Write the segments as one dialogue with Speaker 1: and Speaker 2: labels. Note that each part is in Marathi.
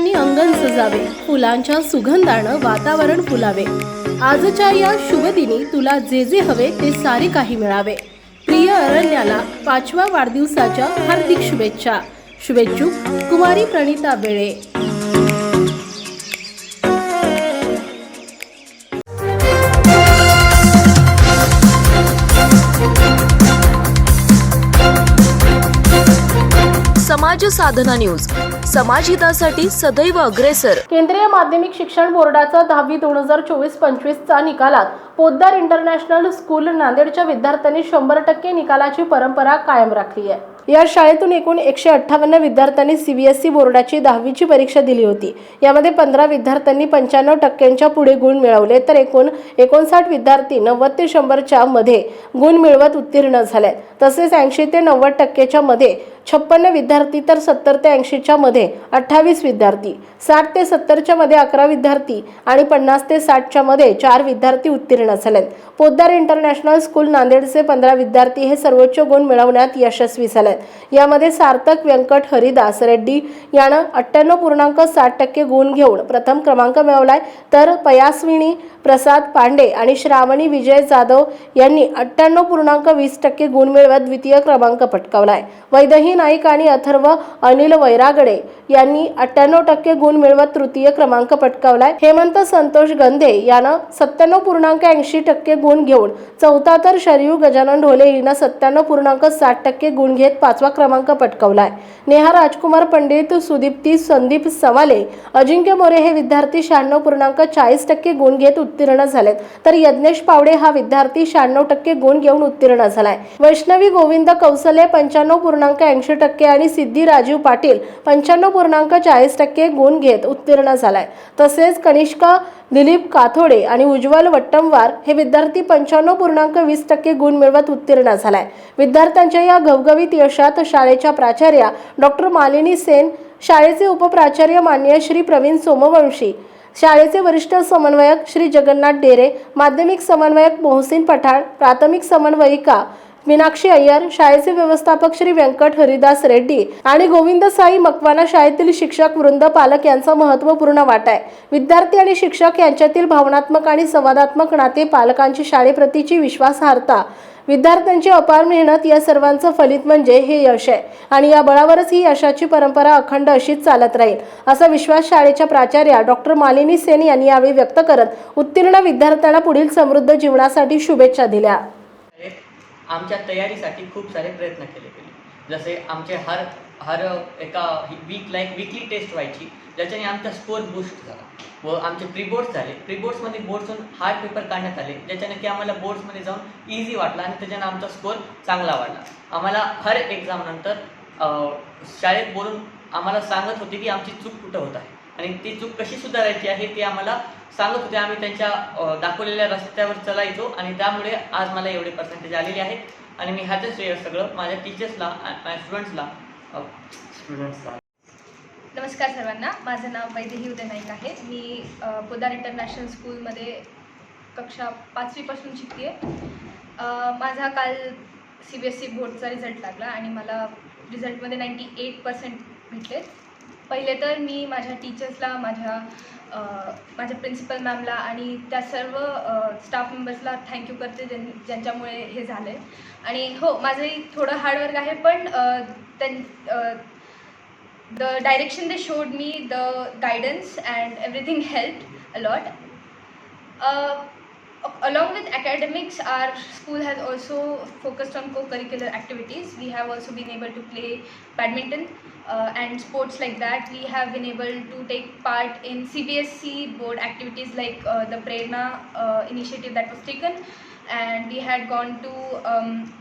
Speaker 1: फुलांनी अंगण सजावे फुलांच्या सुगंधानं वातावरण फुलावे. आजच्या या शुभदिनी तुला जे जे हवे ते सारे काही मिळावे. प्रिय अरण्याला पाचव्या वाढदिवसाच्या हार्दिक शुभेच्छा. शुभेच्छुक कुमारी प्रणिता बेळे.
Speaker 2: समाज साधना न्यूज. समाजहितासाठी सदैव अग्रेसर.
Speaker 1: केंद्रीय माध्यमिक शिक्षण बोर्डाचा दहावी दोन हजार चोवीस पंचवीसचा निकालात पोद्दार इंटरनॅशनल स्कूल नांदेडच्या विद्यार्थ्यांनी शंभर टक्के निकालाची परंपरा कायम राखली आहे. या शाळेतून एकूण एकशे अठ्ठावन्न विद्यार्थ्यांनी सीबीएसई बोर्डाची दहावीची परीक्षा दिली होती. यामध्ये पंधरा विद्यार्थ्यांनी पंच्याण्णव टक्क्यांच्या पुढे गुण मिळवले तर एकूण एकोणसाठ विद्यार्थी नव्वद ते शंभरच्या मध्ये गुण मिळवत उत्तीर्ण झाले. तसेच ऐंशी ते नव्वद टक्केच्या मध्ये छप्पन्न विद्यार्थी तर सत्तर ते ऐंशीच्या मध्ये अठ्ठावीस विद्यार्थी साठ ते सत्तरच्या मध्ये अकरा विद्यार्थी आणि पन्नास ते साठच्या मध्ये चार विद्यार्थी उत्तीर्ण झालेत. पोद्दार इंटरनॅशनल स्कूल नांदेडचे पंधरा विद्यार्थी हे सर्वोच्च गुण मिळवण्यात यशस्वी झालेत. यामध्ये सार्थक व्यंकट हरिदास रेड्डी यानं अठ्ठ्याण्णव पूर्णांक साठ टक्के गुण घेऊन प्रथम क्रमांक मिळवलाय. तर पयास्विनी प्रसाद पांडे आणि श्रावणी विजय जाधव यांनी अठ्ठ्याण्णव पूर्णांक वीस टक्के गुण मिळवत द्वितीय क्रमांक पटकावलाय. वैदही नाईक आणि अथर्व अनिल वैरागडे यांनी अठ्ठ्याण्णव टक्के गुण मिळवत तृतीय क्रमांक पटकावलाय. हेमंत संतोष गंधे यानं सत्त्याण्णव पूर्णांक ऐंशी टक्के गुण घेऊन चौथा तर शरयू गजानन ढोले हिनं सत्त्याण्णव पूर्णांक साठ टक्के गुण घेत पाचवा क्रमांक पटकावलाय. नेहा राजकुमार पंडित सुदीप्ती संदीप सवाले अजिंक्य मोरे हे विद्यार्थी शहाण्णव पूर्णांक चाळीस टक्के गुण घेत उत्तीर्ण झालेत. तर यज्ञेश पावडे हा विद्यार्थी शहाण्णव टक्के गुण घेऊन उत्तीर्ण झालाय. वैष्णवी गोविंद कौसले पंच्याण्णव पूर्णांक ऐंशी टक्के आणि सिद्धी राजीव पाटील पंच्याण्णव पूर्णांक चाळीस टक्के गुण घेत उत्तीर्ण झालाय. तसेच कनिष्का दिलीप काथोडे आणि उज्ज्वल वट्टमवार हे विद्यार्थी पंच्याण्णव पूर्णांक वीस टक्के गुण मिळवत उत्तीर्ण झालाय. विद्यार्थ्यांच्या या घवघवीत यशात शाळेच्या प्राचार्या डॉक्टर मालिनी सेन शाळेचे उपप्राचार्य मान्य श्री प्रवीण सोमवंशी शाळेचे वरिष्ठ समन्वयक श्री जगन्नाथ डेरे माध्यमिक समन्वयक मोहसिन पठाण प्राथमिक समन्वयिका मीनाक्षी अय्यर शाळेचे व्यवस्थापक श्री व्यंकट हरिदास रेड्डी आणि गोविंद साई मकवाना शाळेतील शिक्षक वृंद पालक यांचा महत्त्वपूर्ण वाटा आहे. विद्यार्थी आणि शिक्षक यांच्यातील भावनात्मक आणि संवादात्मक नाते पालकांची शाळेप्रतीची विश्वासार्हता विद्यार्थ्यांची अपार मेहनत या सर्वांचं फलित म्हणजे हे यश आहे. आणि या बळावरच ही यशाची परंपरा अखंड अशीच चालत राहील असा विश्वास शाळेच्या प्राचार्या डॉक्टर मालिनी सेन यांनी यावेळी व्यक्त करत उत्तीर्ण विद्यार्थ्यांना पुढील समृद्ध जीवनासाठी शुभेच्छा दिल्या.
Speaker 3: आमच्या तयारीसाठी खूप सारे प्रयत्न केले गेले. जसे आमचे हर हर एका वीकला एक वीकली टेस्ट व्हायची ज्याच्याने आमचा स्कोर बूस्ट झाला. व आमचे प्री बोर्ड्स झाले प्री बोर्ड्समध्ये बोर्ड्सहून हार्ड पेपर काढण्यात आले. ज्याच्याने की आम्हाला बोर्ड्समध्ये जाऊन इझी वाटला आणि त्याच्यानं आमचा स्कोअर चांगला वाढला. आम्हाला हर एक्झामनंतर शाळेत बोलून आम्हाला सांगत होते की आमची चूक कुठं होत आहे. आणि ती चूक कशी सुधारायची आहे ते आम्हाला सांगत होते. आम्ही त्यांच्या दाखवलेल्या रस्त्यावर चलायचो आणि त्यामुळे आज मला एवढे पर्सेंटेज आलेले आहेत आणि मी ह्याचं श्रेय सगळं माझ्या टीचर्सला माझ्या स्टुडंट्सला स्टुडंट्सला
Speaker 4: नमस्कार सर्वांना. माझं नाव वैदेही उदय नाईक आहे. मी पोदार इंटरनॅशनल स्कूलमध्ये कक्षा पाचवीपासून शिकते आहे माझा काल सी बी एस ई बोर्डचा रिझल्ट लागला आणि मला रिझल्टमध्ये नाईंटी एट पर्सेंट भेटले. पहिले तर मी माझ्या टीचर्सला माझ्या माझ्या प्रिन्सिपल मॅमला आणि त्या सर्व स्टाफ मेंबर्सला थँक्यू करते ज्यां ज्यांच्यामुळे हे झालं आहे आणि हो माझंही थोडं हार्डवर्क आहे पण त्यां the direction they showed me, the guidance and everything helped a lot. Uh, along with academics, our school has also focused on co-curricular activities. We have also been able to play badminton uh, and sports like that. We have been able to take part in CBSC board activities like uh, the Prerna uh, initiative that was taken, and we had gone to um,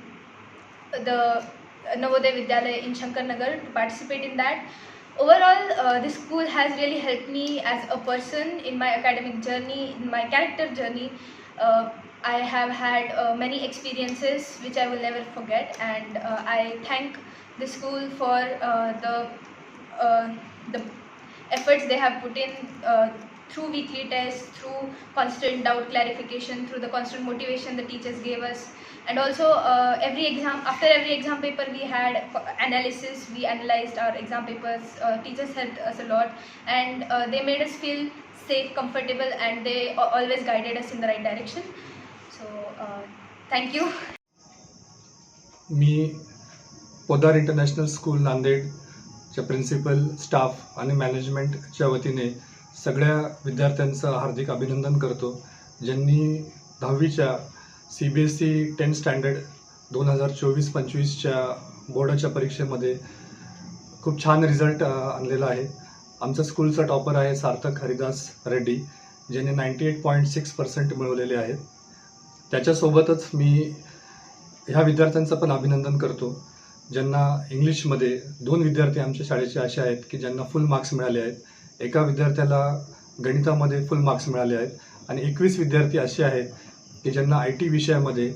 Speaker 4: the Navodaya Vidyalaya in Shankarnagar to participate in that. Overall, uh, this school has really helped me as a person in my academic journey, in my character journey. Uh, I have had uh, many experiences which I will never forget, and uh, I thank the school for uh, the uh, the efforts they have put in through weekly tests, through constant doubt clarification, through the constant motivation the teachers gave us. And also uh, every exam after every exam paper we had analysis we analyzed our exam papers uh, teachers helped us a lot and uh, they made us feel safe comfortable and they always guided us in the right direction so uh, thank you
Speaker 5: मी पोदार इंटरनॅशनल स्कूल नांदेडच्या प्रिन्सिपल स्टाफ आणि मॅनेजमेंटच्या वतीने सगळ्या विद्यार्थ्यांचं हार्दिक अभिनंदन करतो ज्यांनी दहावीच्या C B S C tenth standard दोन हजार चोवीस पंचवीसच्या बोर्डाच्या परीक्षेमध्ये खूप छान रिझल्ट आणलेला आहे. आमचं स्कूलचा टॉपर आहे सार्थक हरिदास रेड्डी ज्याने ninety eight point six percent मिळवलेले आहेत. त्याच्यासोबतच मी ह्या विद्यार्थ्यांचं पण अभिनंदन करतो ज्यांना इंग्लिशमध्ये दोन विद्यार्थी आमच्या शाळेचे असे आहेत की ज्यांना फुल मार्क्स मिळाले आहेत. एका विद्यार्थ्याला गणितामध्ये फुल मार्क्स मिळाले आहेत आणि एकवीस विद्यार्थी असे आहेत की ज्यांना आय टी विषयामध्ये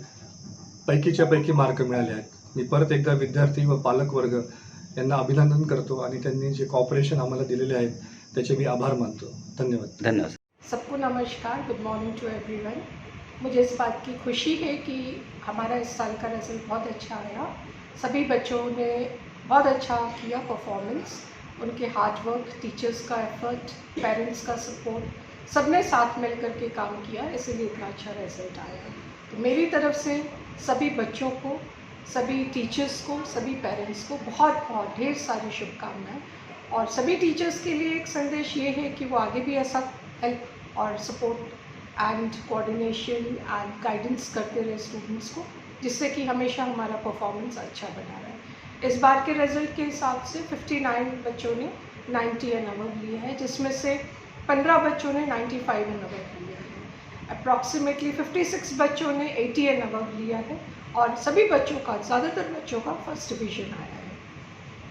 Speaker 5: पैकीच्या पैकी मार्क मिळाले आहेत. मी परत एकदा विद्यार्थी व पालक वर्ग यांना अभिनंदन करतो आणि त्यांनी जे कॉपरेशन आम्हाला दिलेले आहेत त्याचे मी आभार मानतो. धन्यवाद.
Speaker 6: धन्यवाद.
Speaker 7: सबको नमस्कार. गुड मॉर्निंग टू एवरीवन मुझे इस बात की खुशी है कि हमारा इस साल का रिजल्ट बहुत अच्छा आया। सभी बच्चों ने बहुत अच्छा किया परफॉर्मेंस उनके हार्ड वर्क टीचर्स का एफर्ट पेरेंट्स का सपोर्ट सबने साथ मिल कर के काम किया, इसीलिए इतना अच्छा रिज़ल्ट आया। तो मेरी तरफ़ से सभी बच्चों को, सभी टीचर्स को, सभी पेरेंट्स को बहुत बहुत ढेर सारी शुभकामनाएँ। और सभी टीचर्स के लिए एक संदेश ये है कि वो आगे भी ऐसा हेल्प और support and coordination and guidance करते रहे स्टूडेंट्स को, जिससे कि हमेशा हमारा परफॉर्मेंस अच्छा बना रहे। इस बार के रिज़ल्ट के हिसाब से 59 बच्चों ने 90 एंड अबव लिए हैं, जिसमें से 15 बच्चों ने 95 एंड अबव लिया है अप्रॉक्सीमेटली 56 बच्चों ने 80 एंड अबव लिया है और सभी बच्चों का ज़्यादातर बच्चों का फर्स्ट डिवीजन आया है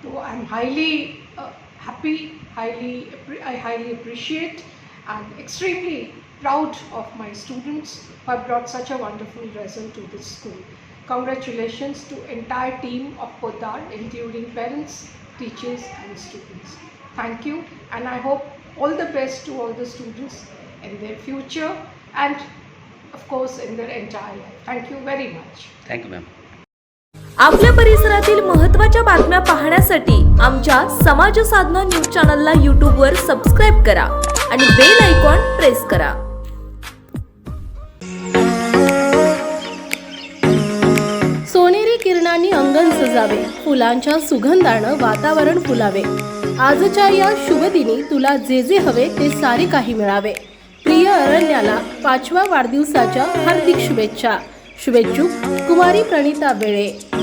Speaker 7: So I'm highly uh, happy, highly, appre- I highly appreciate and extremely proud of my students who have brought such a wonderful result to this school. Congratulations to entire team of Podar, including parents, teachers and students. Thank you and I hope all the best to all the students in their future and of course in their entire life. Thank you very much.
Speaker 6: Thank you ma'am
Speaker 2: आपल्या परिसरातील महत्त्वाच्या बातम्या पाहण्यासाठी आमच्या समाज साधना न्यूज चॅनलला यूट्यूबवर सबस्क्राईब करा आणि बेल आयकॉन प्रेस करा
Speaker 7: सोनेरी किरणांनी अंगण सजावे फुलांच्या सुगंधानं वातावरण फुलावे आजच्या या शुभदिनी तुला जे जे हवे ते सारे काही मिळावे. प्रिय अरण्याला पाचव्या वाढदिवसाच्या हार्दिक शुभेच्छा. शुभेच्छुक कुमारी प्रणिता बेळे